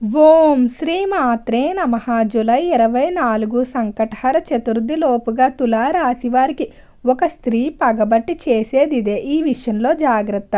ఓం శ్రీ మాత్రే నమ. జులై ఇరవై నాలుగు సంకటహర చతుర్థి లోపుగా తులా రాశి వారికి ఒక స్త్రీ పగబట్టి చేసేది ఇదే ఈ విషయంలో జాగ్రత్త.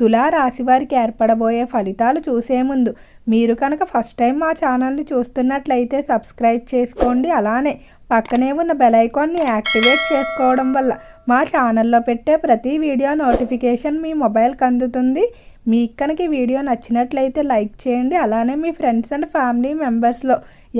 తులా రాశి వారికి ఏర్పడబోయే ఫలితాలు చూసే ముందు మీరు కనుక ఫస్ట్ టైం మా ఛానల్ని చూస్తున్నట్లయితే సబ్స్క్రైబ్ చేసుకోండి. అలానే పక్కనే ఉన్న బెల్ ఐకాన్ని యాక్టివేట్ చేసుకోవడం వల్ల మా ఛానల్లో పెట్టే ప్రతి వీడియో నోటిఫికేషన్ మీ మొబైల్కి అందుతుంది. మీకు కనుక ఈ వీడియో నచ్చినట్లయితే లైక్ చేయండి. అలానే మీ ఫ్రెండ్స్ అండ్ ఫ్యామిలీ మెంబర్స్లో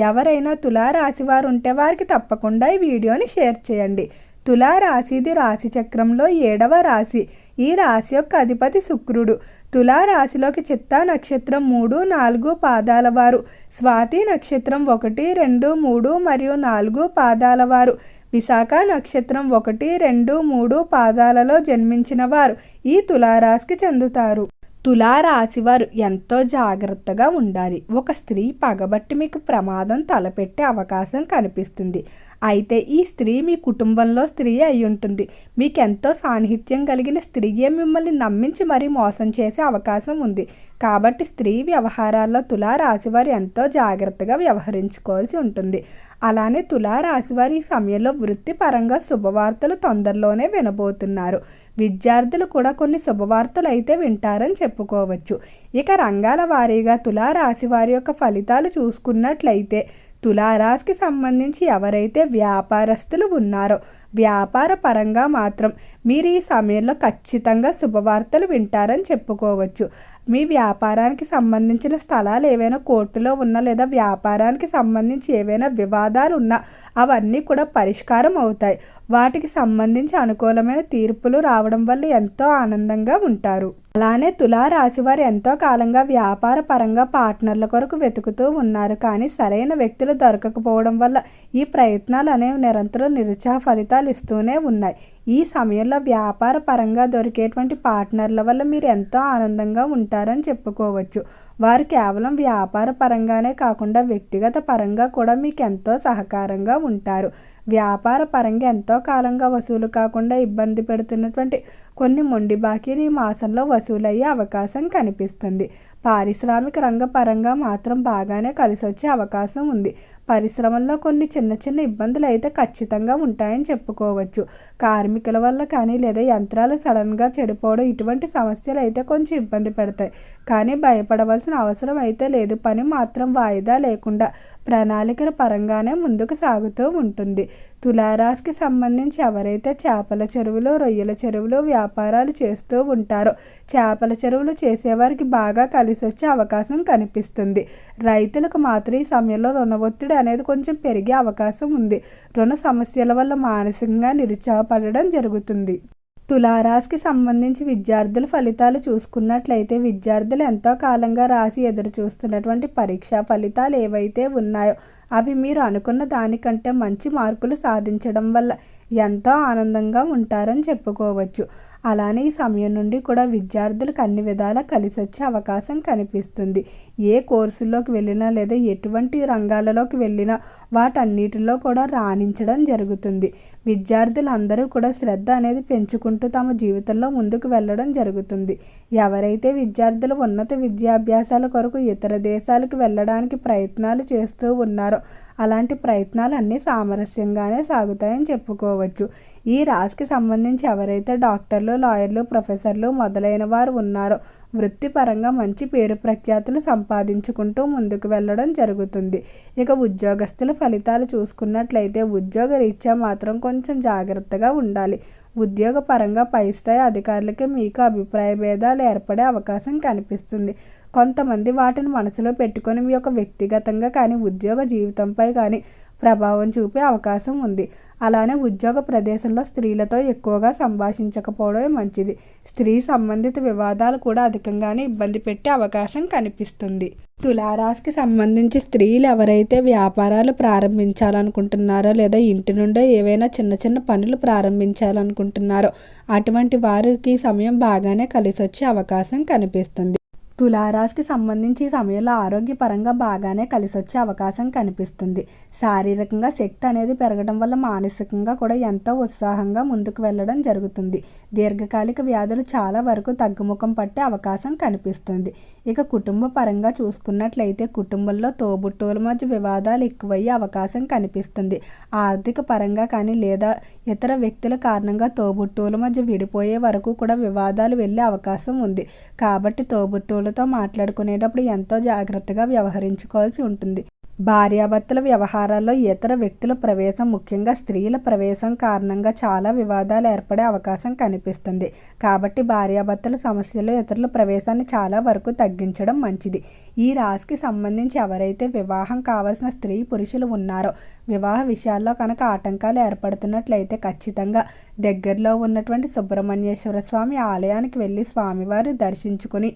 ఎవరైనా తులారాశి వారు ఉంటే వారికి తప్పకుండా ఈ వీడియోని షేర్ చేయండి. తులారాశిది రాశి చక్రంలో ఏడవ రాశి. ఈ రాశి యొక్క అధిపతి శుక్రుడు. తులారాశిలోకి చిత్తా నక్షత్రం మూడు నాలుగు పాదాల వారు. స్వాతి నక్షత్రం ఒకటి రెండు మూడు మరియు నాలుగు పాదాల వారు. విశాఖ నక్షత్రం ఒకటి రెండు మూడు పాదాలలో జన్మించిన వారు. ఈ తులారాశికి చెందుతారు. తులారాశివారు ఎంతో జాగ్రత్తగా ఉండాలి. ఒక స్త్రీ పగబట్టి మీకు ప్రమాదం తలపెట్టే అవకాశం కనిపిస్తుంది. అయితే ఈ స్త్రీ మీ కుటుంబంలో స్త్రీ అయి ఉంటుంది. మీకు ఎంతో సాన్నిహిత్యం కలిగిన స్త్రీయే మిమ్మల్ని నమ్మించి మరీ మోసం చేసే అవకాశం ఉంది. కాబట్టి స్త్రీ వ్యవహారాల్లో తులా రాశివారు ఎంతో జాగ్రత్తగా వ్యవహరించుకోవాల్సి ఉంటుంది. అలానే తులా రాశివారు ఈ సమయంలో వృత్తిపరంగా శుభవార్తలు తొందరలోనే వినబోతున్నారు. విద్యార్థులు కూడా కొన్ని శుభవార్తలు అయితే వింటారని చెప్పుకోవచ్చు. ఇక రంగాల వారీగా తులా రాశి వారి యొక్క ఫలితాలు చూసుకున్నట్లయితే తులారాశికి సంబంధించి ఎవరైతే వ్యాపారస్తులు ఉన్నారో వ్యాపార పరంగా మాత్రం మీరు ఈ సమయంలో ఖచ్చితంగా శుభవార్తలు వింటారని చెప్పుకోవచ్చు. మీ వ్యాపారానికి సంబంధించిన స్థలాలు ఏవైనా కోర్టులో ఉన్నా లేదా వ్యాపారానికి సంబంధించి ఏవైనా వివాదాలు ఉన్నా అవన్నీ కూడా పరిష్కారం అవుతాయి. వాటికి సంబంధించి అనుకూలమైన తీర్పులు రావడం వల్ల ఎంతో ఆనందంగా ఉంటారు. అలానే తులారాశి వారు ఎంతో కాలంగా వ్యాపార పరంగా పార్ట్నర్ల కొరకు వెతుకుతూ ఉన్నారు. కానీ సరైన వ్యక్తులు దొరకకపోవడం వల్ల ఈ ప్రయత్నాలు అనేవి నిరంతరం నిరుత్సాహ ఫలితాలు ఇస్తూనే ఉన్నాయి. ఈ సమయంలో వ్యాపార పరంగా దొరికేటువంటి పార్ట్నర్ల వల్ల మీరు ఎంతో ఆనందంగా ఉంటారని చెప్పుకోవచ్చు. వారు కేవలం వ్యాపార పరంగానే కాకుండా వ్యక్తిగత పరంగా కూడా మీకు ఎంతో సహకారంగా ఉంటారు. వ్యాపార పరంగా ఎంతో కాలంగా వసూలు కాకుండా ఇబ్బంది పెడుతున్నటువంటి కొన్ని మొండి బాకీలు ఈ మాసంలో వసూలయ్యే అవకాశం కనిపిస్తుంది. పారిశ్రామిక రంగ పరంగా మాత్రం బాగానే కలిసి వచ్చే అవకాశం ఉంది. పరిశ్రమల్లో కొన్ని చిన్న చిన్న ఇబ్బందులు అయితే ఖచ్చితంగా ఉంటాయని చెప్పుకోవచ్చు. కార్మికుల వల్ల కానీ లేదా యంత్రాలు సడన్గా చెడిపోవడం ఇటువంటి సమస్యలు అయితే కొంచెం ఇబ్బంది పెడతాయి. కానీ భయపడవలసిన అవసరం అయితే లేదు. పని మాత్రం వాయిదా లేకుండా ప్రణాళికల పరంగానే ముందుకు సాగుతూ ఉంటుంది. తులారాశికి సంబంధించి ఎవరైతే చేపల చెరువులు రొయ్యల చెరువులు వ్యాపారాలు చేస్తూ ఉంటారో చేపల చెరువులు చేసేవారికి బాగా కలిసి వచ్చే అవకాశం కనిపిస్తుంది. రైతులకు మాత్రం ఈ సమయంలో రుణ ఒత్తిడి అనేది కొంచెం పెరిగే అవకాశం ఉంది. రుణ సమస్యల వల్ల మానసికంగా నిరుత్సాహపడడం జరుగుతుంది. తులారాశికి సంబంధించి విద్యార్థుల ఫలితాలు చూసుకున్నట్లయితే విద్యార్థులు ఎంతో కాలంగా రాసి ఎదురు చూస్తున్నటువంటి పరీక్షా ఫలితాలు ఏవైతే ఉన్నాయో అవి మీరు అనుకున్న దానికంటే మంచి మార్కులు సాధించడం వల్ల ఎంతో ఆనందంగా ఉంటారని చెప్పుకోవచ్చు. అలానే ఈ సమయం నుండి కూడా విద్యార్థులకు అన్ని విధాలా కలిసి వచ్చే అవకాశం కనిపిస్తుంది. ఏ కోర్సుల్లోకి వెళ్ళినా లేదా ఎటువంటి రంగాలలోకి వెళ్ళినా వాటన్నిటిలో కూడా రాణించడం జరుగుతుంది. విద్యార్థులందరూ కూడా శ్రద్ధ అనేది పెంచుకుంటూ తమ జీవితంలో ముందుకు వెళ్ళడం జరుగుతుంది. ఎవరైతే విద్యార్థులు ఉన్నత విద్యాభ్యాసాల కొరకు ఇతర దేశాలకు వెళ్ళడానికి ప్రయత్నాలు చేస్తూ ఉన్నారో అలాంటి ప్రయత్నాలు అన్నీ సామరస్యంగానే సాగుతాయని చెప్పుకోవచ్చు. ఈ రాశికి సంబంధించి ఎవరైతే డాక్టర్లు లాయర్లు ప్రొఫెసర్లు మొదలైన వారు ఉన్నారో వృత్తిపరంగా మంచి పేరు ప్రఖ్యాతులు సంపాదించుకుంటూ ముందుకు వెళ్ళడం జరుగుతుంది. ఇక ఉద్యోగస్తుల ఫలితాలు చూసుకున్నట్లయితే ఉద్యోగ రీత్యా మాత్రం కొంచెం జాగ్రత్తగా ఉండాలి. ఉద్యోగపరంగా పై స్థాయి అధికారులకి మీకు అభిప్రాయ భేదాలు ఏర్పడే అవకాశం కనిపిస్తుంది. కొంతమంది వాటిని మనసులో పెట్టుకొని మీ యొక్క వ్యక్తిగతంగా కానీ ఉద్యోగ జీవితంపై కానీ ప్రభావం చూపే అవకాశం ఉంది. అలానే ఉద్యోగ ప్రదేశంలో స్త్రీలతో ఎక్కువగా సంభాషించకపోవడమే మంచిది. స్త్రీ సంబంధిత వివాదాలు కూడా అధికంగానే ఇబ్బంది పెట్టే అవకాశం కనిపిస్తుంది. తులారాశికి సంబంధించి స్త్రీలు ఎవరైతే వ్యాపారాలు ప్రారంభించాలనుకుంటున్నారో లేదా ఇంటి నుండే ఏవైనా చిన్న చిన్న పనులు ప్రారంభించాలనుకుంటున్నారో అటువంటి వారికి సమయం బాగానే కలిసొచ్చే అవకాశం కనిపిస్తుంది. తులారాశికి సంబంధించి ఈ సమయంలో ఆరోగ్యపరంగా బాగానే కలిసొచ్చే అవకాశం కనిపిస్తుంది. శారీరకంగా శక్తి అనేది పెరగడం వల్ల మానసికంగా కూడా ఎంతో ఉత్సాహంగా ముందుకు వెళ్ళడం జరుగుతుంది. దీర్ఘకాలిక వ్యాధులు చాలా వరకు తగ్గుముఖం పట్టే అవకాశం కనిపిస్తుంది. ఇక కుటుంబ పరంగా చూసుకున్నట్లయితే కుటుంబంలో తోబుట్టువుల మధ్య వివాదాలు ఎక్కువయ్యే అవకాశం కనిపిస్తుంది. ఆర్థిక పరంగా కానీ లేదా ఇతర వ్యక్తుల కారణంగా తోబుట్టువుల మధ్య విడిపోయే వరకు కూడా వివాదాలు వెళ్ళే అవకాశం ఉంది. కాబట్టి తోబుట్టువులతో మాట్లాడుకునేటప్పుడు ఎంతో జాగ్రత్తగా వ్యవహరించుకోవాల్సి ఉంటుంది. భార్యాభర్తల వ్యవహారాల్లో ఇతర వ్యక్తుల ప్రవేశం ముఖ్యంగా స్త్రీల ప్రవేశం కారణంగా చాలా వివాదాలు ఏర్పడే అవకాశం కనిపిస్తుంది. కాబట్టి భార్యాభర్తల సమస్యలు ఇతరుల ప్రవేశాన్ని చాలా వరకు తగ్గించడం మంచిది. ఈ రాశికి సంబంధించి ఎవరైతే వివాహం కావాల్సిన స్త్రీ పురుషులు ఉన్నారో వివాహ విషయాల్లో కనుక ఆటంకాలు ఏర్పడుతున్నట్లయితే ఖచ్చితంగా దగ్గరలో ఉన్నటువంటి సుబ్రహ్మణ్యేశ్వర స్వామి ఆలయానికి వెళ్ళి స్వామివారు దర్శించుకుని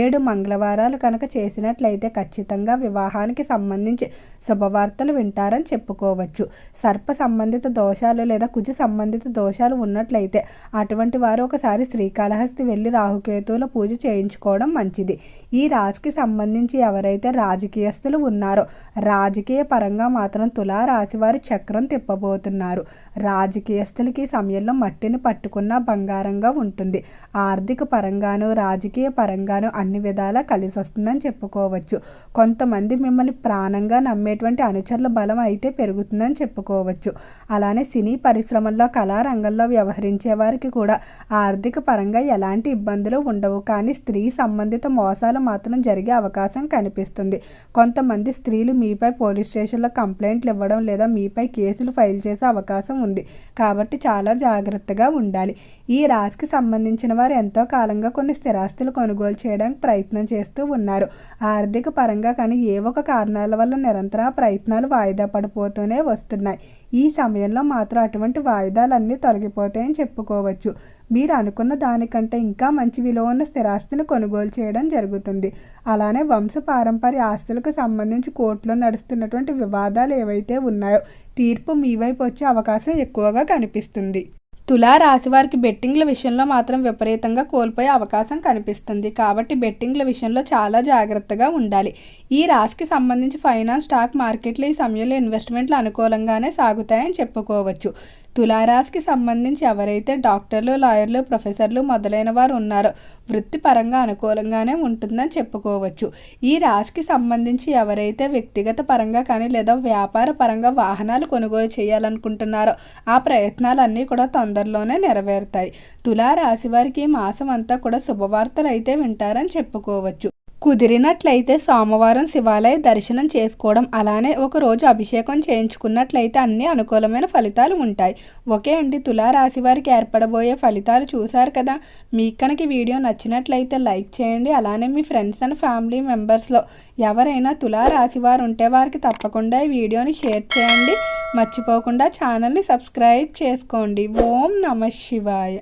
ఏడు మంగళవారాలు కనుక చేసినట్లయితే ఖచ్చితంగా వివాహానికి సంబంధించి శుభవార్తలు వింటారని చెప్పుకోవచ్చు. సర్ప సంబంధిత దోషాలు లేదా కుజ సంబంధిత దోషాలు ఉన్నట్లయితే అటువంటి వారు ఒకసారి శ్రీకాళహస్తి వెళ్ళి రాహుకేతువుల పూజ చేయించుకోవడం మంచిది. ఈ రాశికి సంబంధించి ఎవరైతే రాజకీయస్తులు ఉన్నారో రాజకీయ పరంగా మాత్రం తులారాశి వారు చక్రం తిప్పబోతున్నారు. రాజకీయస్తులకి సమయంలో మట్టిని పట్టుకున్న బంగారంగా ఉంటుంది. ఆర్థిక పరంగాను రాజకీయ పరంగాను అన్ని విధాలా కలిసి వస్తుందని చెప్పుకోవచ్చు. కొంతమంది మిమ్మల్ని ప్రాణంగా నమ్మేటువంటి అనుచరుల బలం అయితే పెరుగుతుందని చెప్పుకోవచ్చు. అలానే సినీ పరిశ్రమల్లో కళారంగంలో వ్యవహరించే వారికి కూడా ఆర్థిక పరంగా ఎలాంటి ఇబ్బందులు ఉండవు. కానీ స్త్రీ సంబంధిత మోసాలు మాత్రం జరిగే అవకాశం కనిపిస్తుంది. కొంతమంది స్త్రీలు మీపై పోలీస్ స్టేషన్లో కంప్లైంట్లు ఇవ్వడం లేదా మీపై కేసులు ఫైల్ చేసే అవకాశం ఉంది. కాబట్టి చాలా జాగ్రత్తగా ఉండాలి. ఈ రాశికి సంబంధించిన వారు ఎంతో కాలంగా కొన్ని స్థిరాస్తులు కొనుగోలు చేయడానికి ప్రయత్నం చేస్తూ ఉన్నారు. ఆర్థిక పరంగా కానీ ఏ ఒక కారణాల వల్ల నిరంతర ప్రయత్నాలు వాయిదా పడిపోతూనే వస్తున్నాయి. ఈ సమయంలో మాత్రం అటువంటి వాయిదాలన్నీ తొలగిపోతాయని చెప్పుకోవచ్చు. మీరు అనుకున్న దానికంటే ఇంకా మంచి విలువ ఉన్న స్థిరాస్తిని కొనుగోలు చేయడం జరుగుతుంది. అలానే వంశ పారంపర్య ఆస్తులకు సంబంధించి కోర్టులో నడుస్తున్నటువంటి వివాదాలు ఏవైతే ఉన్నాయో తీర్పు మీ వైపు వచ్చే అవకాశం ఎక్కువగా కనిపిస్తుంది. తులా రాశి వారికి బెట్టింగ్ల విషయంలో మాత్రం విపరీతంగా కోల్పోయే అవకాశం కనిపిస్తుంది. కాబట్టి బెట్టింగ్ల విషయంలో చాలా జాగ్రత్తగా ఉండాలి. ఈ రాశికి సంబంధించి ఫైనాన్స్ స్టాక్ మార్కెట్లో ఈ సమయంలో ఇన్వెస్ట్మెంట్లు అనుకూలంగానే సాగుతాయని చెప్పుకోవచ్చు. తులారాశికి సంబంధించి ఎవరైతే డాక్టర్లు లాయర్లు ప్రొఫెసర్లు మొదలైన వారు ఉన్నారో వృత్తిపరంగా అనుకూలంగానే ఉంటుందని చెప్పుకోవచ్చు. ఈ రాశికి సంబంధించి ఎవరైతే వ్యక్తిగత పరంగా కానీ లేదా వ్యాపార పరంగా వాహనాలు కొనుగోలు చేయాలనుకుంటున్నారో ఆ ప్రయత్నాలన్నీ కూడా తొందరలోనే నెరవేరుతాయి. తులారాశి వారికి ఈ మాసం అంతా కూడా శుభవార్తలు అయితే వింటారని చెప్పుకోవచ్చు. కుదిరినట్లయితే సోమవారం శివాలయ దర్శనం చేసుకోవడం అలానే ఒక రోజు అభిషేకం చేయించుకున్నట్లయితే అన్ని అనుకూలమైన ఫలితాలు ఉంటాయి. ఓకే అండి తులారాశి వారికి ఏర్పడబోయే ఫలితాలు చూశారు కదా? మీకు కనుక వీడియో నచ్చినట్లయితే లైక్ చేయండి అలానే మీ ఫ్రెండ్స్ అండ్ ఫ్యామిలీ మెంబర్స్లో ఎవరైనా తులారాశి వారు ఉంటే వారికి తప్పకుండా ఈ వీడియోని షేర్ చేయండి. మర్చిపోకుండా ఛానల్ని సబ్స్క్రైబ్ చేసుకోండి. ఓం నమ శివాయ.